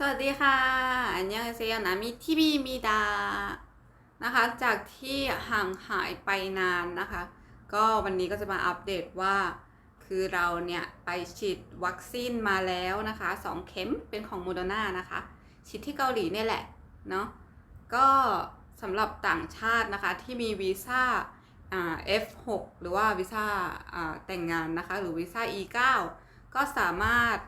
สวัสดีค่ะ อันยังเซียนามิทีบีมีดา นะคะ จากที่ห่างหายไปนานนะคะ ก็วันนี้ก็จะมาอัปเดตว่า คือเราเนี่ย ไปฉีดวัคซีนมาแล้วนะคะ 2 เข็มเป็นของโมเดอร์นานะคะ ฉีดที่เกาหลีเนี่ยแหละ เนาะ ก็สำหรับต่างชาตินะคะที่มีวีซ่าอ่า F6 หรือว่าวีซ่าอ่าแต่งงานนะคะ หรือวีซ่า E9 ก็สามารถ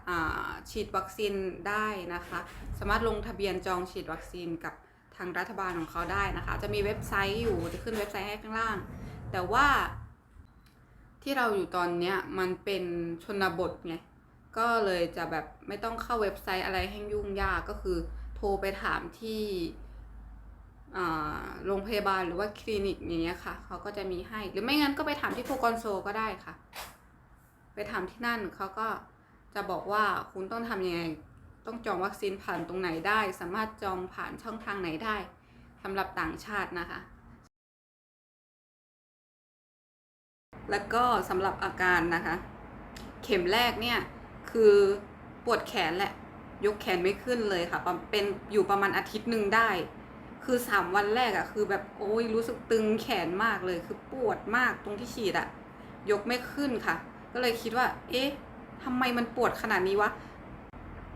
ฉีดวัคซีนได้นะคะ สามารถลงทะเบียนจองฉีดวัคซีนกับทางรัฐบาลของเขาได้นะคะ จะมีเว็บไซต์อยู่จะขึ้นเว็บไซต์ให้ข้างล่าง แต่ว่าที่เราอยู่ตอนเนี้ยมันเป็นชนบทไงก็เลยจะแบบไม่ต้องเข้าเว็บไซต์อะไรให้ยุ่งยากก็คือ โทรไปถามที่โรงพยาบาลหรือว่าคลินิกอย่างเงี้ยค่ะ เขาก็จะมีให้ หรือไม่งั้นก็ไปถามที่โปรกอนโซก็ได้ค่ะ ไปถาที่นั่นเขาก็จะบอกว่าคุณต้องทำยังไง ต้องจองวัคซีนผ่านตรงไหนได้ สามารถจองผ่านช่องทางไหนได้สำหรับต่างชาตินะคะ แล้วก็สำหรับอาการนะคะ เข็มแรกเนี่ยคือปวดแขนแหละยกแขนไม่ขึ้นเลยค่ะเป็นอยู่ประมาณอาทิตย์หนึ่งได้ คือสามวันแรกอะคือแบบโอ้ยรู้สึกตึงแขนมากเลย คือปวดมากตรงที่ฉีดอะ ยกไม่ขึ้นค่ะ ก็เลยคิดว่า เอ๊ะทำไมมันปวดขนาดนี้วะ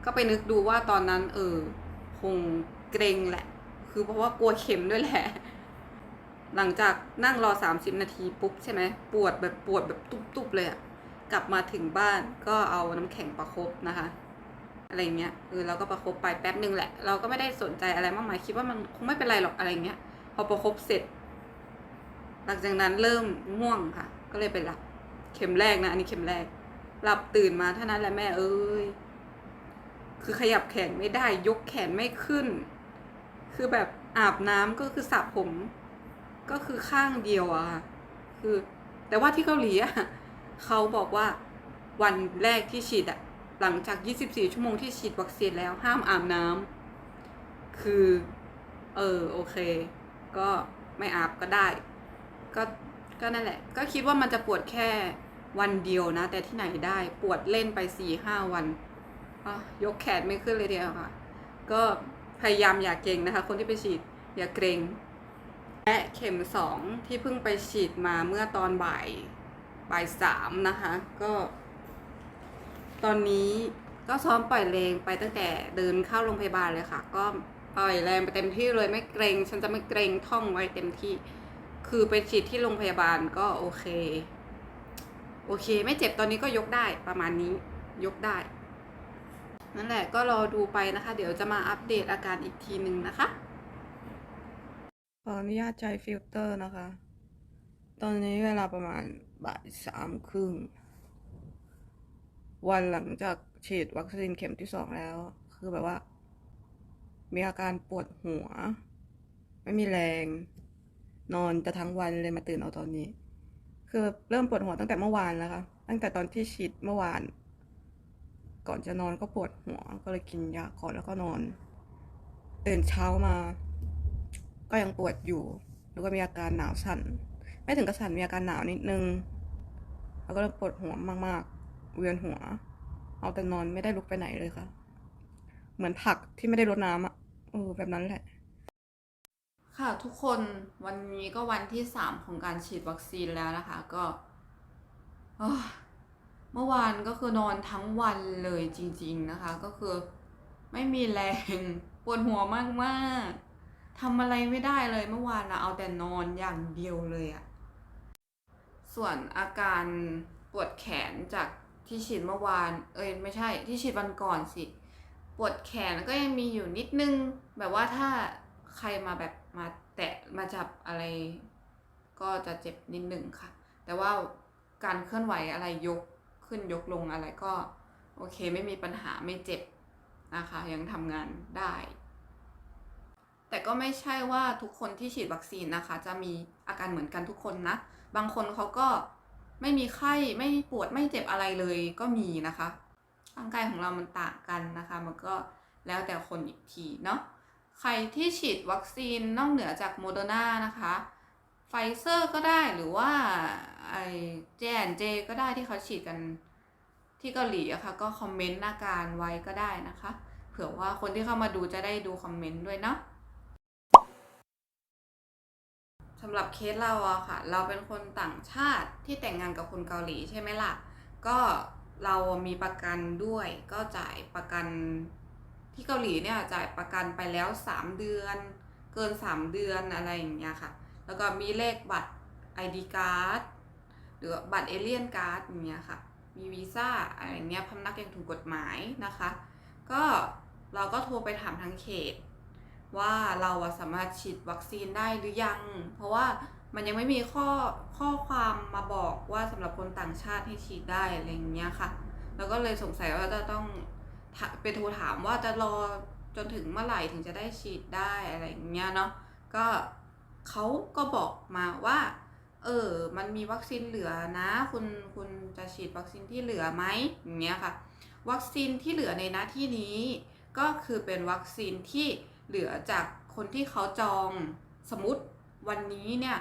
ก็ไปนึกดูว่าตอนนั้น เออ คงเกรงแหละ คือเพราะว่ากลัวเข็มด้วยแหละ หลังจากนั่งรอ 30 นาทีปุ๊บใช่ไหม ปวดแบบปวดแบบตุบๆเลยอะกลับมาถึงบ้านก็เอาน้ำแข็งประคบนะคะ อะไรเงี้ยเออเราก็ประคบไปแป๊บนึงแหละ เราก็ไม่ได้สนใจอะไรมากมายคิดว่ามันคงไม่เป็นไรหรอกอะไรเงี้ย พอประคบเสร็จ หลังจากนั้นเริ่มง่วงค่ะ ก็เลยไปหลับ เข็มแรกนะ อันนี้เข็มแรก หลับตื่นมาเท่านั้นแหละแม่เอ้ย คือขยับแขนไม่ได้ ยกแขนไม่ขึ้น คือแบบอาบน้ำก็คือสระผม ก็คือข้างเดียวอะคือ แต่ว่าที่เกาหลีอะเขาบอกว่าวันแรกที่ฉีดอะหลังจาก 24 ชั่วโมงที่ฉีดวัคซีนแล้วห้ามอาบน้ำคือ เออ โอเค ก็ไม่อาบก็ได้ ก็ ก็นั่นแหละ ก็คิดว่ามันจะปวดแค่วันเดียวนะ แต่ที่ไหนได้ปวดเล่นไปสี่ห้าวันยกแขนไม่ขึ้นเลยเดียวค่ะ ก็พยายามอย่าเกรงนะคะ คนที่ไปฉีดอย่าเกรงและเข็มสองที่เพิ่งไปฉีดมาเมื่อตอนบ่ายบ่ายสามนะคะ ก็ ตอนนี้ก็ซ้อมปล่อยแรงไปตั้งแต่เดินเข้าโรงพยาบาลเลยค่ะ ก็ปล่อยแรงไปเต็มที่เลยไม่เกรง ฉันจะไม่เกรงท่องไว้เต็มที่ คือไปฉีดที่โรงพยาบาลก็โอเค โอเค ไม่เจ็บตอนนี้ก็ยกได้ประมาณนี้ยกได้ นั่นแหละก็รอดูไปนะคะ เดี๋ยวจะมาอัปเดตอาการอีกทีหนึ่งนะคะขออนุญาตใช้ฟิลเตอร์นะคะ ตอนนี้เวลาประมาณบ่ายสามครึ่ง วันหลังจากฉีดวัคซีนเข็มที่สองแล้ว คือแบบว่า มีอาการปวดหัว ไม่มีแรง นอนจะทั้งวันเลยมาตื่นเอาตอนนี้ คือเริ่มปวดหัวตั้งแต่เมื่อวานแล้วค่ะตั้งแต่ตอนที่ฉีดเมื่อวาน ก่อนจะนอนก็ปวดหัว ก็เลยกินยาก่อนแล้วก็นอน ตื่นเช้ามา ก็ยังปวดอยู่ แล้วก็มีอาการหนาวสั่น ไม่ถึงกับสั่นมีอาการหนาวนิดนึง แล้วก็เริ่มปวดหัวมากๆ เวียนหัว เอาแต่นอนไม่ได้ลุกไปไหนเลยค่ะ เหมือนผักที่ไม่ได้รดน้ำอะเออแบบนั้นแหละ ค่ะทุกคนวันนี้ก็วันที่สามของการฉีดวัคซีนแล้วนะคะก็เมื่อวานก็คือนอนทั้งวันเลยจริง ๆนะคะ ก็คือไม่มีแรงปวดหัวมากๆทำอะไรไม่ได้เลยเมื่อวานนะเอาแต่นอนอย่างเดียวเลยอะส่วนอาการปวดแขนจากที่ฉีดเมื่อวาน เอ้ยไม่ใช่ที่ฉีดวันก่อนสิ ปวดแขนก็ยังมีอยู่นิดนึง แบบว่าถ้า ใครมาแบบมาแตะมาจับอะไรก็จะเจ็บนิดหนึ่งค่ะ แต่ว่าการเคลื่อนไหวอะไรยกขึ้นยกลงอะไรก็โอเคไม่มีปัญหาไม่เจ็บนะคะยังทำงานได้ แต่ก็ไม่ใช่ว่าทุกคนที่ฉีดวัคซีนนะคะ จะมีอาการเหมือนกันทุกคนนะ บางคนเขาก็ไม่มีไข้ไม่ปวดไม่เจ็บอะไรเลยก็มีนะคะร่างกายของเรามันต่างกันนะคะ มันก็แล้วแต่คนอีกทีเนาะ ใครที่ฉีดวัคซีนนอกเหนือจากโมเดอร์นานะคะไฟเซอร์ก็ได้หรือว่าไอเจนเจก็ได้ที่เขาฉีดกันที่เกาหลีอะค่ะก็คอมเมนต์อาการไว้ก็ได้นะคะ เผื่อว่าคนที่เข้ามาดูจะได้ดูคอมเมนต์ด้วยเนาะสำหรับเคสเราอะค่ะ เราเป็นคนต่างชาติที่แต่งงานกับคนเกาหลีใช่ไหมล่ะ ก็เรามีประกันด้วยก็จ่ายประกัน ที่เกาหลีเนี่ยจ่ายประกันไปแล้ว 3 เดือน เกิน 3 เดือนอะไรอย่างเงี้ยค่ะ แล้วก็มีเลขบัตร ID card หรือบัตรเอเลียนการ์ดอย่างเงี้ยค่ะ มีวีซ่าอะไรเงี้ยพำนักอย่างถูกกฎหมายนะคะ ก็เราก็โทรไปถามทางเขต ว่าเราสามารถฉีดวัคซีนได้หรือยัง เพราะว่ามันยังไม่มีข้อข้อความมาบอกว่าสำหรับคนต่างชาติให้ฉีดได้อะไรอย่างเงี้ยค่ะ แล้วก็เลยสงสัยว่าจะต้อง ไปโทรถามว่าจะรอจนถึงเมื่อไหร่ถึงจะได้ฉีดได้อะไรอย่างเงี้ยเนาะก็เขาก็บอกมาว่า เออ มันมีวัคซีนเหลือนะ คุณคุณจะฉีดวัคซีนที่เหลือไหมอย่างเงี้ยค่ะ วัคซีนที่เหลือในหน้าที่นี้ ก็คือเป็นวัคซีนที่เหลือจากคนที่เขาจองสมมติวันนี้เนี่ย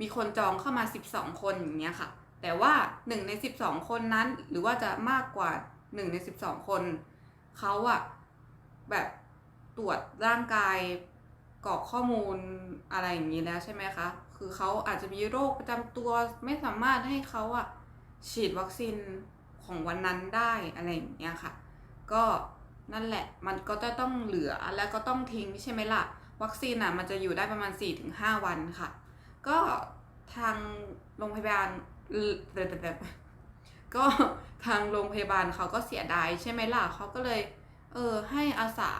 มีคนจองเข้ามา 12 คนอย่างเงี้ยค่ะ แต่ว่า 1 ใน 12 คนนั้นหรือว่าจะมากกว่า 1ใน12คนเขาอะแบบตรวจร่างกายกรอกข้อมูลอะไรอย่างนี้แล้วใช่ไหมคะ คือเขาอาจจะมีโรคประจำตัวไม่สามารถให้เขาอะฉีดวัคซีนของวันนั้นได้อะไรอย่างเงี้ยค่ะ ก็นั่นแหละมันก็จะต้องเหลือแล้วก็ต้องทิ้งใช่ไหมล่ะ วัคซีนอะมันจะอยู่ได้ประมาณ 4-5 วันค่ะ ก็ทางโรงพยาบาล ก็ทางโรงพยาบาลเขาก็เสียดายใช่ไหมล่ะเขาก็เลย เออให้อาสา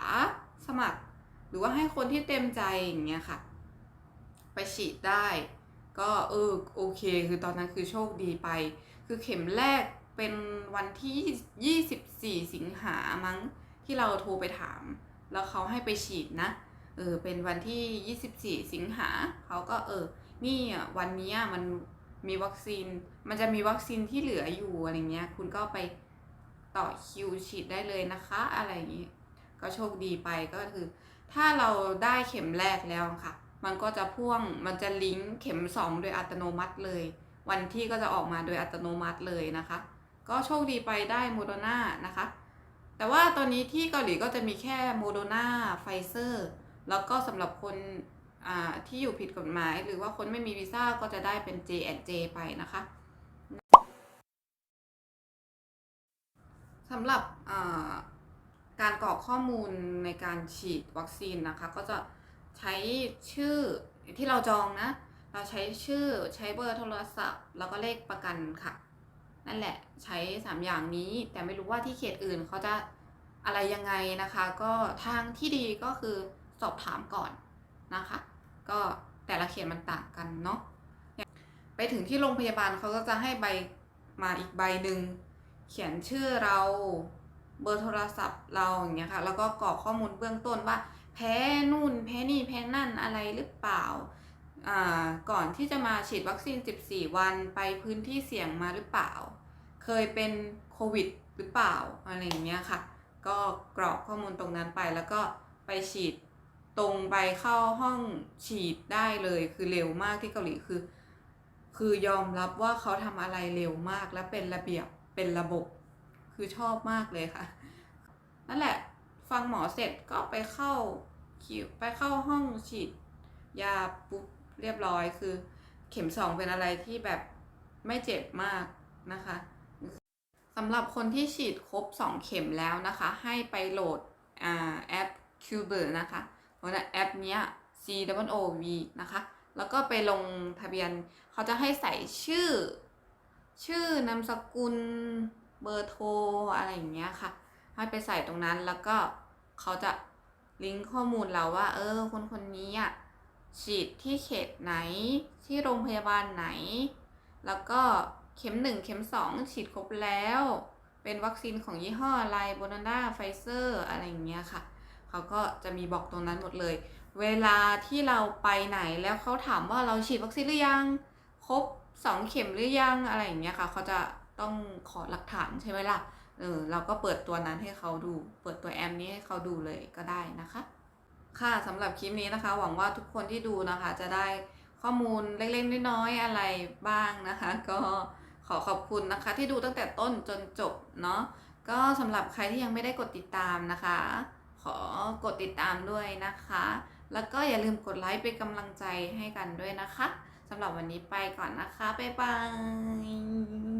สมัคร หรือว่าให้คนที่เต็มใจอย่างเงี้ยค่ะ ไปฉีดได้ ก็เออโอเค คือตอนนั้นคือโชคดีไป คือเข็มแรกเป็นวันที่ 24 สิงหามั้งที่เราโทรไปถาม แล้วเขาให้ไปฉีดนะ เออเป็นวันที่ 24 สิงหาเขาก็เออนี่วันนี้มันมีวัคซีน มันจะมีวัคซีนที่เหลืออยู่อะไรเงี้ย คุณก็ไปต่อคิวฉีดได้เลยนะคะ อะไรอย่างงี้ ก็โชคดีไปก็คือ ถ้าเราได้เข็มแรกแล้วค่ะ มันก็จะพ่วงมันจะลิงก์เข็ม 2 โดยอัตโนมัติเลย วันที่ก็จะออกมาโดยอัตโนมัติเลยนะคะ ก็โชคดีไปได้โมโดนานะคะ แต่ว่าตอนนี้ที่เกาหลีก็จะมีแค่โมโดนาไฟเซอร์แล้วก็สำหรับคนอ่าที่อยู่ผิดกฎหมาย หรือว่าคนไม่มีวีซ่าก็จะได้เป็น J&J ไปนะคะ สำหรับการกรอกข้อมูลในการฉีดวัคซีนนะคะ ก็จะใช้ชื่อที่เราจองนะ เราใช้ชื่อใช้เบอร์โทรศัพท์ แล้วก็เลขประกันค่ะ นั่นแหละใช้ 3 อย่างนี้ แต่ไม่รู้ว่าที่เขตอื่นเขาจะอะไรยังไงนะคะ ก็ทางที่ดีก็คือสอบถามก่อนนะคะ ก็แต่ละเขตมันต่างกันเนาะไปถึงที่โรงพยาบาลเขาก็จะให้ใบมาอีกใบหนึ่ง เขียนชื่อเราเบอร์โทรศัพท์เราอย่างเงี้ยค่ะแล้วก็กรอกข้อมูลเบื้องต้นว่า แพ้นู่นแพ้นี่แพ้นั่นอะไรหรือเปล่าอ่าก่อนที่จะมาฉีดวัคซีน 14 วันไปพื้นที่เสี่ยงมาหรือเปล่า เคยเป็นโควิดหรือเปล่าอะไรอย่างเงี้ยค่ะ ก็กรอกข้อมูลตรงนั้นไปแล้วก็ไปฉีดตรงไปเข้าห้องฉีดได้เลยคือเร็วมากที่เกาหลีคือ คือยอมรับว่าเขาทำอะไรเร็วมากและเป็นระเบียบ เป็นระบบคือชอบมากเลยค่ะ นั่นแหละฟังหมอเสร็จก็ไปเข้าคิวไปเข้าห้องฉีด ยาปุ๊บเรียบร้อยคือ เข็มสองเป็นอะไรที่แบบไม่เจ็บมากนะคะสำหรับคนที่ฉีดครบ 2 เข็มแล้วนะคะ ให้ไปโหลดอแอป Cuber นะคะเพราะว่าแอปเนี้ย C W O V นะคะ แล้วก็ไปลงทะเบียนเขาจะให้ใส่ชื่อ ชื่อนามสกุลเบอร์โทรอะไรอย่างเงี้ยค่ะ ให้ไปใส่ตรงนั้นแล้วก็เขาจะลิงก์ข้อมูลเราว่า เออ คนคนนี้อะฉีดที่เขตไหนที่โรงพยาบาลไหน แล้วก็เข็มหนึ่งเข็มสองฉีดครบแล้ว เป็นวัคซีนของยี่ห้ออะไรโบนาด้าไฟเซอร์อะไรอย่างเงี้ยค่ะเขาก็จะมีบอกตรงนั้นหมดเลย เวลาที่เราไปไหนแล้วเขาถามว่าเราฉีดวัคซีนหรือยัง ครบ สองเข็มหรือยังอะไรอย่างเงี้ยค่ะเขาจะต้องขอหลักฐานใช่ไหมล่ะเออเราก็เปิดตัวนั้นให้เขาดู เปิดตัวแอมนี้ให้เขาดูเลยก็ได้นะคะ ค่ะสำหรับคลิปนี้นะคะ หวังว่าทุกคนที่ดูนะคะ จะได้ข้อมูลเล็กๆน้อยๆอะไรบ้างนะคะ ก็ขอขอบคุณนะคะ ที่ดูตั้งแต่ต้นจนจบเนาะก็สำหรับใครที่ยังไม่ได้กดติดตามนะคะ ขอกดติดตามด้วยนะคะ แล้วก็อย่าลืมกดไลค์เป็นกำลังใจให้กันด้วยนะคะ สำหรับวันนี้ไปก่อนนะคะ บ๊ายบาย